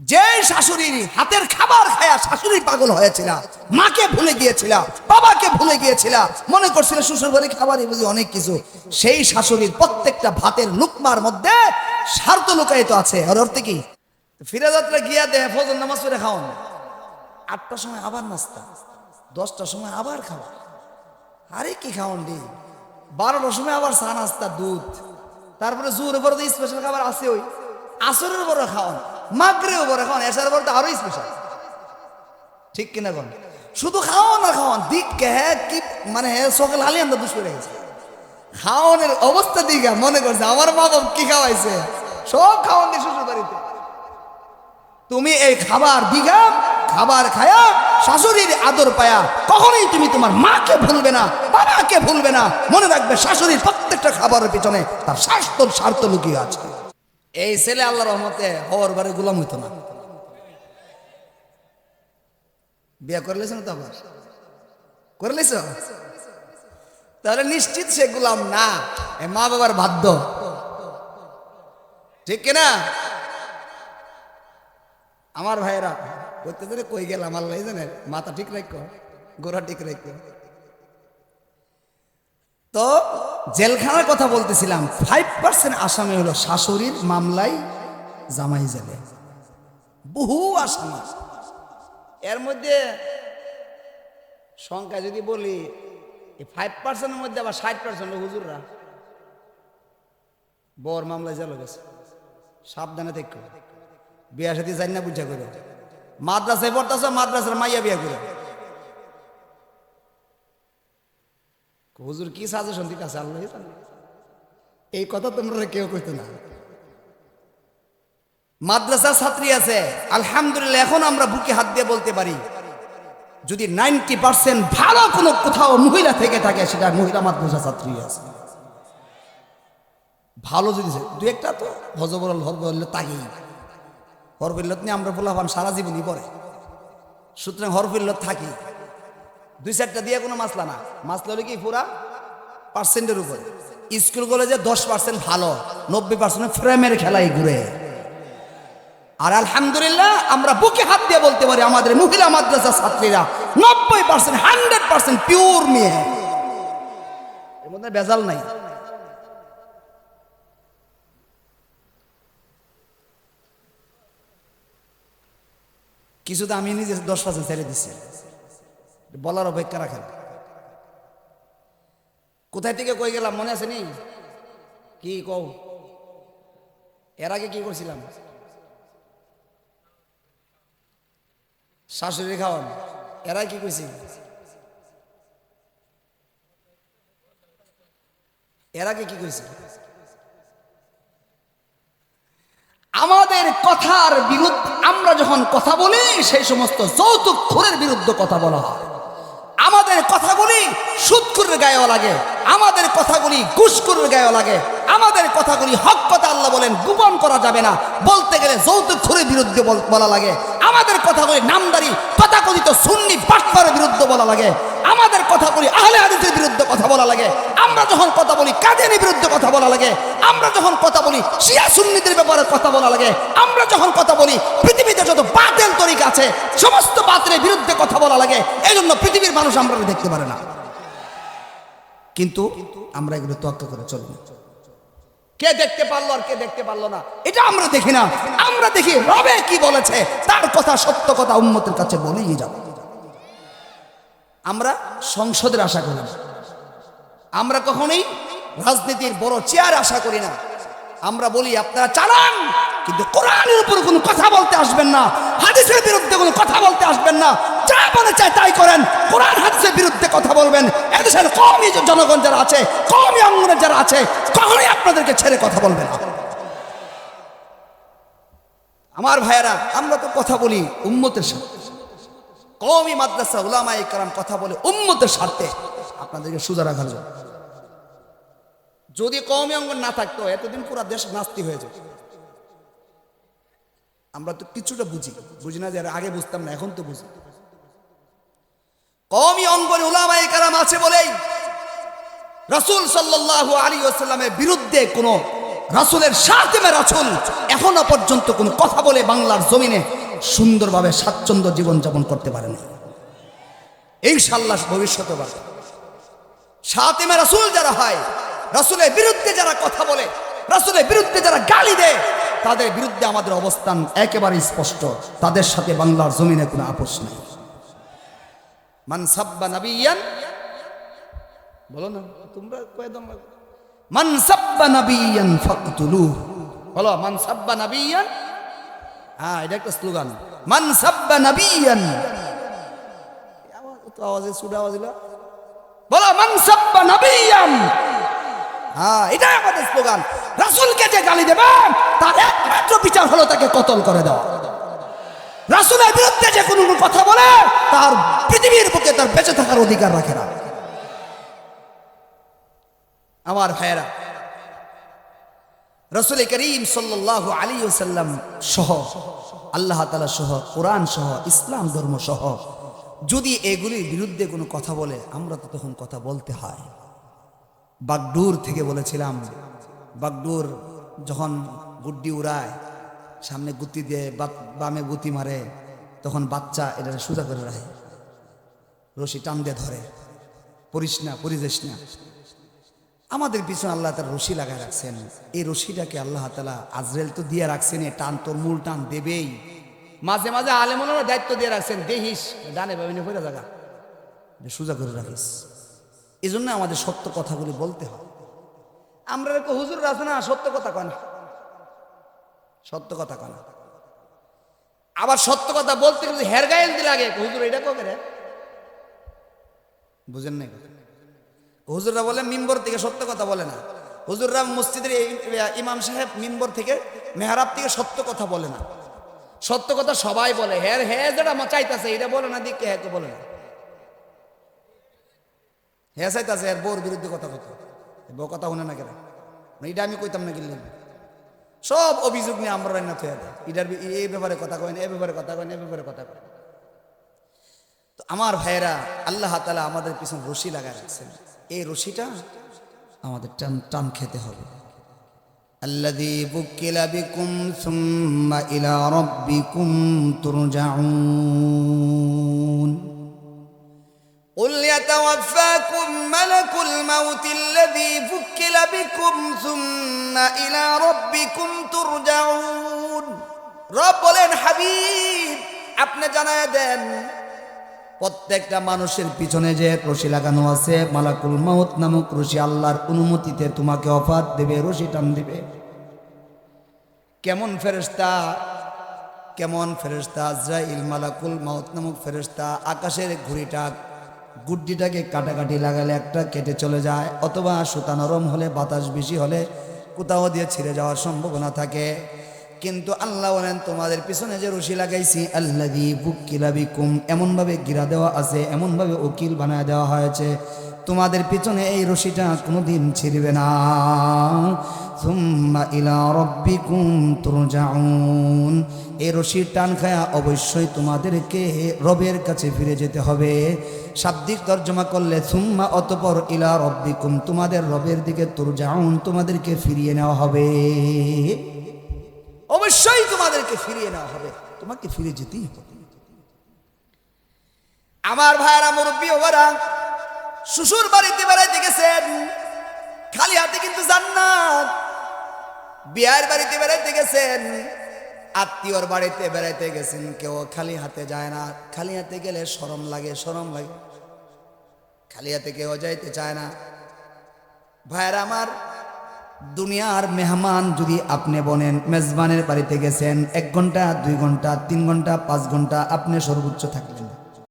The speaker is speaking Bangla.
যে শাশুড়ির হাতের খাবার খায়া শাশুড়ি পাগল হয়েছিল, মাকে ভুলে গিয়েছিল, বাবাকে ভুলে গিয়েছিল, মনে করছিল শ্বশুর খাবারই বুঝি অনেক কিছু, সেই শাশুড়ির প্রত্যেকটা ভাতের লুকমার মধ্যে স্বার্থ লুকায়িত আছে। আর অর্থ কি? ফিরে গিয়া দে ফজর নামাজ পড়ে খাওয়ান। আটটার সময় আবার নাস্তা, দশটার সময় আবার খাওয়া। আরে কি খাওয়ান দি বারোটার সময় আবার চা, নাস্তা, দুধ। তারপরে জোর পরে স্পেশাল খাবার আছে ওই আসরের বড় খাওয়ান মাগরেও বড় খাওয়ান, এসার বড় তো আরও স্পেশাল ঠিক কিনা কোন? শুধু খাওয়ান আর খাওয়ান, দিক কে কি মানে সকাল হালি আমরা দুষ করে গেছে। খাওয়ানোর অবস্থা দিকে মনে করছে আমার মা কি খাওয়াইছে? সব খাওয়ান দিয়ে শ্বশুর বাড়িতে। তুমি এই খাবার দিঘা খাবার খায়া, শাশুড়ির আদর পায়া, কখনোই তুমি তোমার মাকে ভুলবে না, বাবাকে ভুলবে না। মনে রাখবে শাশুড়ির প্রত্যেকটা খাবারের পিছনে তার স্বাস্থ্য স্বার্থ লুকিয়ে আছে। এই ছেলে আল্লাহ রহমতে হওয়ার বারে গোলাম হইতো না। বিয়ে করে লেছ না তো আবার? করে লেছ? তাহলে নিশ্চিত সে গোলাম না মা বাবার বাধ্য ঠিক কিনা? আমার ভাইয়েরা করতে কই গেলাম আল্লাহ জানে, মাথা ঠিক রাখো গোড়া ঠিক রাখো তো জেলখানার কথা বলতেছিলাম ফাইভ পার্সেন্ট আসামি হলো শাশুড়ির মামলায় জামাই জেলে। বহু আসামি। এর মধ্যে সংখ্যা যদি বলি, এই ফাইভ পার্সেন্টের মধ্যে আবার ষাট পার্সেন্ট হুজুররা। বর মামলায় জেল গেছে। সাবধানে দেখো। বিয়া সাথে জানি না বুঝা করে মাদ্রাসায় পড়তেছ, মাদ্রাসার মাইয়া বিয়া করে হুজুর কি সাজেশন দিতে আছে আল্লাহ। এই কথা তোমরা কেউ কইতো না। মাদ্রাসার ছাত্রী আছে, আলহামদুলিল্লাহ, এখন আমরা বুকে হাত দিয়ে বলতে পারি, যদি নাইনটি পার্সেন্ট ভালো কোনো কোথাও মহিলা থেকে থাকে, সেটা মহিলা মাদ্রাসা ছাত্রী আছে। ভালো যদি দু একটা তো, হজবরল, হরবরল তাগেই হরফিল্লত নিয়ে আমরা বললাম সারা জীবনই পড়ে। সুতরাং হরফিল্লত থাকি। দুই চারটা দিয়ে কোনো মাসলা না। মাসলা হলে কি পুরা পার্সেন্টের উপরে। স্কুল কলেজে দশ পার্সেন্ট ভালো, নব্বই পার্সেন্ট ফ্রেমের খেলাই ঘুরে। আর আলহামদুলিল্লাহ, আমরা বুকে হাত দিয়ে বলতে পারি, আমাদের মহিলা মাদ্রাসা ছাত্রীরা নব্বই পার্সেন্ট হান্ড্রেড পার্সেন্ট পিওর মেয়ে। এর মধ্যে বেজাল নাই। কিছু তো আমি নিজে দশ পার্সেন্ট ছেড়ে দিচ্ছি বলার অপেক্ষা রাখেন। কোথায় থেকে কই গেলাম, মনে আছে নি? কি কও? এর আগে কি করছিলাম? শাশুড়ি খাওয়ান। এরা কি কইছি? এর আগে কি কইছি? আমাদের কথার বিরুদ্ধে আমরা যখন কথা বলি, সেই সমস্ত যৌতুক খোরের বিরুদ্ধে কথা বলা হয়। কথাগুলি সুৎকুরের গায়েও লাগে, আমাদের কথাগুলি ঘুষখুরের গায়েও লাগে, আমাদের কথাগুলি হক কথা আল্লাহ বলেন, গোপন করা যাবে না। বলতে গেলে যৌতুক ধরে বিরুদ্ধে বল- লাগে। আমাদের কথাগুলি নামদারি সুন্নি বাটপারের বিরুদ্ধে বলা লাগে। আমাদের কথাগুলি আহলে হাদিসের বিরুদ্ধে কথা বলা লাগে। আমরা যখন কথা বলি কাদিয়ানির বিরুদ্ধে কথা বলা লাগে? আমরা যখন কথা বলি, শিয়া সুন্নিদের ব্যাপারে কথা বলা লাগে। আমরা যখন কথা বলি, পৃথিবীতে যত বাতিল তরিকা আছে, সমস্ত বাতিলের বিরুদ্ধে কথা বলা লাগে। এই জন্য পৃথিবীর মানুষ আমরা দেখতে পারে না। কিন্তু আমরা এগুলো তোয়াক্কা করে চলবো। কে দেখতে পারল আর কে দেখতে পারল না? এটা আমরা দেখি না। আমরা দেখি রবে কি বলেছে, তার কথা সত্য কথা উম্মতের কাছে বলেই যাব। আমরা সংসদের আশা করি না। আমরা কখনোই রাজনীতির বড় চেয়ার আশা করি না। আমরা বলি, আপনারা চালান, কিন্তু কোরআনের উপর কোনো কথা বলতে আসবেন না, হাদিসের বিরুদ্ধে কোনো কথা বলতে আসবেন না। যা বলে চায় তাই করেন। কোরআন হাদিসের বিরুদ্ধে কথা বলবেন। এদেশের কমই জনগণ যারা আছে কমই অঙ্গনের যারা আছে, কখনোই আপনাদেরকে ছেড়ে কথা বলবে না। আমার ভাইয়েরা, আমরা তো কথা বলি উম্মতের সাথে। কমই মাদ্রাসা, উলামায়ে কারাম কথা বলে উম্মতের স্বার্থে। আপনাদেরকে সোজা রাখার যদি কমই অঙ্গন না থাকতো, এতদিন পুরো দেশ নাস্তি হয়ে যেত। আমরা তো কিছুটা বুঝি। বুঝি না যে আগে বুঝতাম না, এখন তো বুঝি। কমই অঙ্গনে উলামায়ে কারাম আছে বলেই রসুল সাল্লাল্লাহু আলী ওসাল্লামের বিরুদ্ধে কোনো রাসুলের সাথে রাসুল এখনও পর্যন্ত কোনো কথা বলে বাংলার জমিনে সুন্দরভাবে স্বাচ্ছন্দ্য জীবনযাপন করতে পারে না ইনশাল্লাহ ভবিষ্যতে পারে সাতেমে রাসুল যারা হয়, রাসুলের বিরুদ্ধে যারা কথা বলে, রাসুলের বিরুদ্ধে যারা গালি দেয়, তাদের বিরুদ্ধে আমাদের অবস্থান একেবারে স্পষ্ট। তাদের সাথে বাংলার জমিনে কোনো আপোষ নেই। মান সাব্বা নাবিয়ান। বলো না, তোমরা কয়েদম মান সাব্বা নাবিয়ান ফাকতুলু। বলো, মান সাব্বা নাবিয়ান। হ্যাঁ এটা একটা স্লোগান। মান সাব্বা নাবিয়ান। তো আওয়াজে সুরে আওয়াজ দিল বলো, মান সাব্বা নাবিয়ান। হ্যাঁ এটাই আমাদের স্লোগান। রাসূলকে যে গালি দেবে তার একমাত্র বিচার হলো তাকে কতল করে দেওয়া। রাসূলের বিরুদ্ধে যে কোনো কথা বলে, তার পৃথিবীর বুকে তার বেঁচে থাকার অধিকার রাখে না। আমার ভাইয়েরা, রসুল করিম সাল্লাহ আলী সাল্লাম সহ, আল্লাহ তালা সহ, কোরআন সহ, ইসলাম ধর্ম সহ, যদি এগুলির বিরুদ্ধে কোনো কথা বলে, আমরা তো তখন কথা বলতে হয়। বাগডুর থেকে বলেছিলাম, বাগডুর যখন গুড্ডি উড়ায় সামনে গুতি দিয়ে বামে গুতি মারে, তখন বাচ্চা এটা সোজা করে রাখে। রশি টান দিয়ে ধরে। পরিস না পরিবেশ না। আমাদের পিছনে আল্লাহ তার রশি লাগায় রাখছেন। এই রশিটাকে আল্লাহ তালা আজরেল তো দিয়ে রাখছেন, এ টান তোর মূল টান দেবেই। মাঝে মাঝে আলেমনের দায়িত্ব দিয়ে রাখছেন দেহিস ডানে বাবিনে ফেরা জায়গা সোজা করে রাখিস। এই আমাদের সত্য কথাগুলি বলতে হয়। আমরা হুজুর আছে না, সত্য কথা কয় না। সত্য কথা না আবার সত্য কথা বলতে গেলে হের গায়েন দি লাগে হুজুর এটা কবে রে? বুঝেন নাই হুজুররা বলে মিম্বর থেকে সত্য কথা বলে না। হুজুররা মসজিদের ইমাম সাহেব মিম্বর থেকে মেহরাব থেকে সত্য কথা বলে না। সত্য কথা সবাই বলে হ্যাঁ হ্যাঁ যেটা চাইতেছে এটা বলে না দিকে হ্যাঁ বলে না। হ্যাঁ চাইতেছে এর বউর বিরুদ্ধে কথা কথা বউ কথা শুনে না কেন? না, এটা আমি কইতাম না কিনলেন সব অভিযোগ নিয়ে আমরা রান্না থয়ে দেয় এটার বি- এই ব্যাপারে কথা কয় না এই ব্যাপারে কথা কয় না এই ব্যাপারে কথা কয় না। তো আমার ভাইয়েরা আল্লাহ তালা আমাদের পিছনে রশি লাগায় রাখছেন এই রশিটা আমাদের টান টান খেতে হবে الذي بكل بكم ثم إلى ربكم ترجعون قل يتوفاكم ملك الموت الذي بكل بكم ثم إلى ربكم ترجعون রব বলেন হাবিব আপনি জানায় দেন প্রত্যেকটা মানুষের পিছনে যে রশি লাগানো আছে মালাকুল মাউত নামক রশি আল্লাহর অনুমতিতে তোমাকে অফার দেবে রশি টান দিবে কেমন ফেরেস্তা কেমন ফেরেস্তা আজরাইল মালাকুল মাউত নামক ফেরেস্তা আকাশের ঘুড়িটা গুড্ডিটাকে কাটাকাটি লাগালে একটা কেটে চলে যায়, অথবা সুতা নরম হলে, বাতাস বেশি হলে কোথাও দিয়ে ছিঁড়ে যাওয়ার সম্ভাবনা থাকে। কিন্তু আল্লাহ বলেন, তোমাদের পিছনে যে রশি লাগাইছি আল্লাহ দি বুক কিলাবি কুম এমনভাবে গিরা দেওয়া আছে, এমনভাবে উকিল বানায় দেওয়া হয়েছে। তোমাদের পিছনে এই রশিটা কোনোদিন ছিঁড়বে না। সুম্মা ইলা রব্বিকুম তুরজাউন। এই রশির টান খায়া অবশ্যই তোমাদেরকে রবের কাছে ফিরে যেতে হবে। শাব্দিক তর্জমা করলে, সুম্মা অতপর ইলা রব্বিকুম, তোমাদের রবের দিকে তুরজাউন তোমাদেরকে ফিরিয়ে নেওয়া হবে। অবশ্যই তোমাদেরকে ফিরিয়ে নেওয়া হবে। তোমাকে ফিরে যেতেই হবে। আমার ভাইরা মুরব্বী ওরা শ্বশুর বাড়িতে বেড়াইতে গেছেন খালি হাতে কিন্তু জান্নাত। বিয়ার বাড়িতে বেড়াইতে গেছেন আত্মীয়র বাড়িতে বেড়াইতে গেছেন কেউ, খালি হাতে যায় না। খালি হাতে গেলে সরম লাগে সরম লাগে। খালি হাতে কেউ যাইতে চায় না। ভাইয়ের আমার দুনিয়ার মেহমান যদি আপনি বলেন, মেজবানের বাড়িতে গেছেন, এক ঘণ্টা, দুই ঘণ্টা, তিন ঘণ্টা, পাঁচ ঘণ্টা, আপনি সর্বোচ্চ থাকলেন